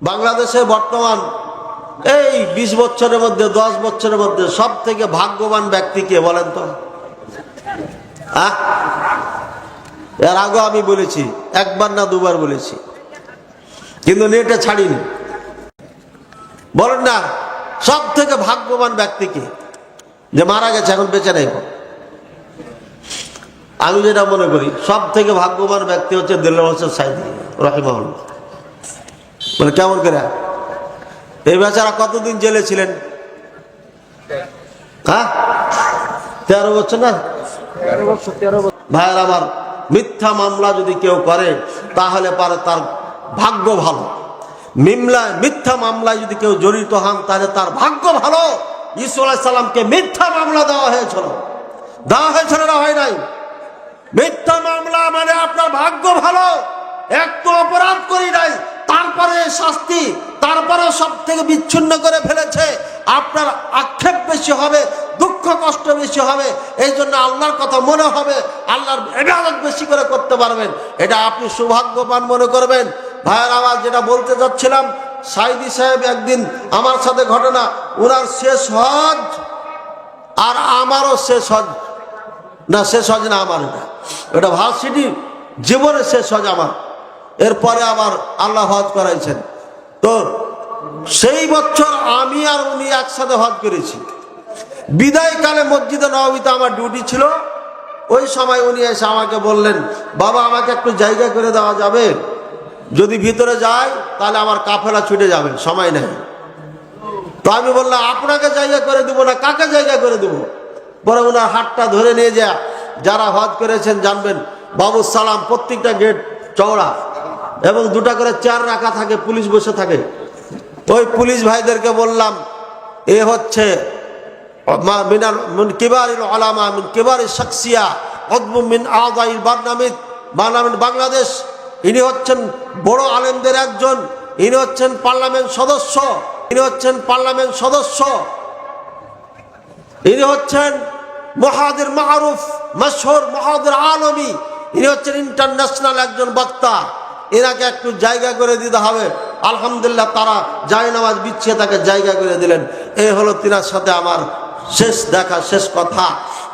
বাংলাদেশে বর্তমান এই বিশ বছরের মধ্যে, দশ বছরের মধ্যে সব থেকে ভাগ্যবান ব্যক্তি কে বলেন তো? আহ? এর আগে আমি বলেছি, একবার না দুবার বলেছি, কিন্তু নেটে ছাড়িনি। বলেন না সব থেকে ভাগ্যবান ব্যক্তিকে যে মারা গেছে, এখন বেঁচে নেই। আমি যেটা মনে করি সব থেকে ভাগ্যবান ব্যক্তি হচ্ছে দিল্লা রহিমাহুল মানে কেমন করে? এই বেচারা কতদিন জেলে ছিলেন? হ্যাঁ? তেরো বছর না? ভাইয়ের আমার মিথ্যা মামলা যদি কেউ করে তাহলে পারে তার ভাগ্য ভালো। মিমলা মিথ্যা মামলায় যদি কেউ জড়িত হন তাহলে তার ভাগ্য ভালো। ইসু সালামকে মিথ্যা মামলা দেওয়া হয়েছিল। দেওয়া হয়েছিল না হয় নাই? মিথ্যা মামলা মানে আপনার ভাগ্য ভালো। এক তো অপরাধ শাস্তি তারপরে সব থেকে বিচ্ছিন্ন করে ফেলেছে। আপনার আক্ষেপ বেশি হবে, দুঃখ কষ্ট বেশি হবে এই জন্য আল্লাহর কথা মনে হবে, আল্লাহর ইবাদত বেশি করে করতে পারবেন। এটা আপনি সৌভাগ্যবান মনে করবেন। ভাইয়ের আওয়াজ যেটা বলতে যাচ্ছিলাম সাইদি সাহেব একদিন আমার সাথে ঘটনা ওনার শেষ হজ, আর আমারও শেষ হজ। না, শেষ হজ না আমার এটা এটা ভার্সিটি জীবনে শেষ হজ আমার। এরপরে আবার আল্লাহ হজ করাইছেন। তো সেই বছর আমি আর উনি একসাথে হজ করেছি। বিদায়কালে মসজিদে নবমীতে আমার ডিউটি ছিল। ওই সময় উনি এসে আমাকে বললেন, বাবা, আমাকে একটু জায়গা করে দেওয়া যাবে? যদি ভিতরে যায় তাহলে আমার কাফেলা ছুটে যাবে, সময় নেই। তো আমি বললাম, আপনাকে জায়গা করে দেবো না, কাকে জায়গা করে দেবো? পরে ওনার হাতটা ধরে নিয়ে যা, যারা হজ করেছেন জানবেন বাবু সালাম, প্রত্যেকটা গেট চওড়া। এবং দুটা করে চেয়ার রাখা থাকে, পুলিশ বসে থাকে। ওই পুলিশ ভাইদেরকে বললাম, এ হচ্ছে বাংলাদেশ। ইনি হচ্ছেন বড় আলেমদের একজন, ইনি হচ্ছেন পার্লামেন্ট সদস্য, ইনি হচ্ছেন পার্লামেন্ট সদস্য। ইনি হচ্ছেন মহাদের মারুফ, মশহুর মহাদের আলমী, ইনি হচ্ছেন ইন্টারন্যাশনাল একজন বক্তা। এনাকে একটু জায়গা করে দিতে হবে। আলহামদুলিল্লাহ তারা নামাজ বিছিয়ে তাকে জায়গা করে দিলেন। এই হলো তিনার সাথে আমার শেষ দেখা, শেষ কথা।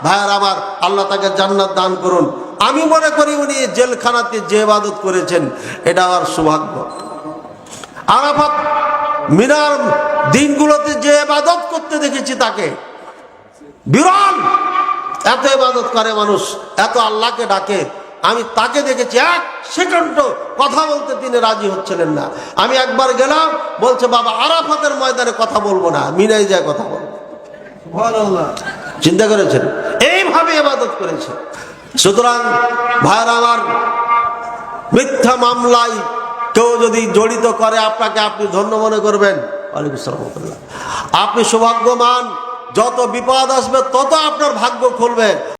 ভাইয়ার আমার, আল্লাহ তাকে জান্নাত দান করুন। আমি মনে করি উনি জেলখানাতে যে ইবাদত করেছেন, এটা আমার সৌভাগ্য। আরাফাত মিনার দিনগুলোতে যে ইবাদত করতে দেখেছি তাকে। বিরল! এত ইবাদত করে মানুষ, এত আল্লাহকে ডাকে। আমি তাকে দেখেছি এক সেকেন্ড কথা বলতে তিনি রাজি হচ্ছিলেন না। আমি একবার গেলাম বলছে বাবা আরাফাতের ময়দানে কথা বলব না মিনাই যায় কথা বলব। চিন্তা করেছেন? এইভাবে ইবাদত করেছে। সুতরাং ভাইয়ের আমার মিথ্যা মামলায় কেউ যদি জড়িত করে আপনাকে আপনি ধন্য মনে করবেন। ওয়ালাইকুম আপনি সৌভাগ্যমান যত বিপদ আসবে তত আপনার ভাগ্য খুলবে।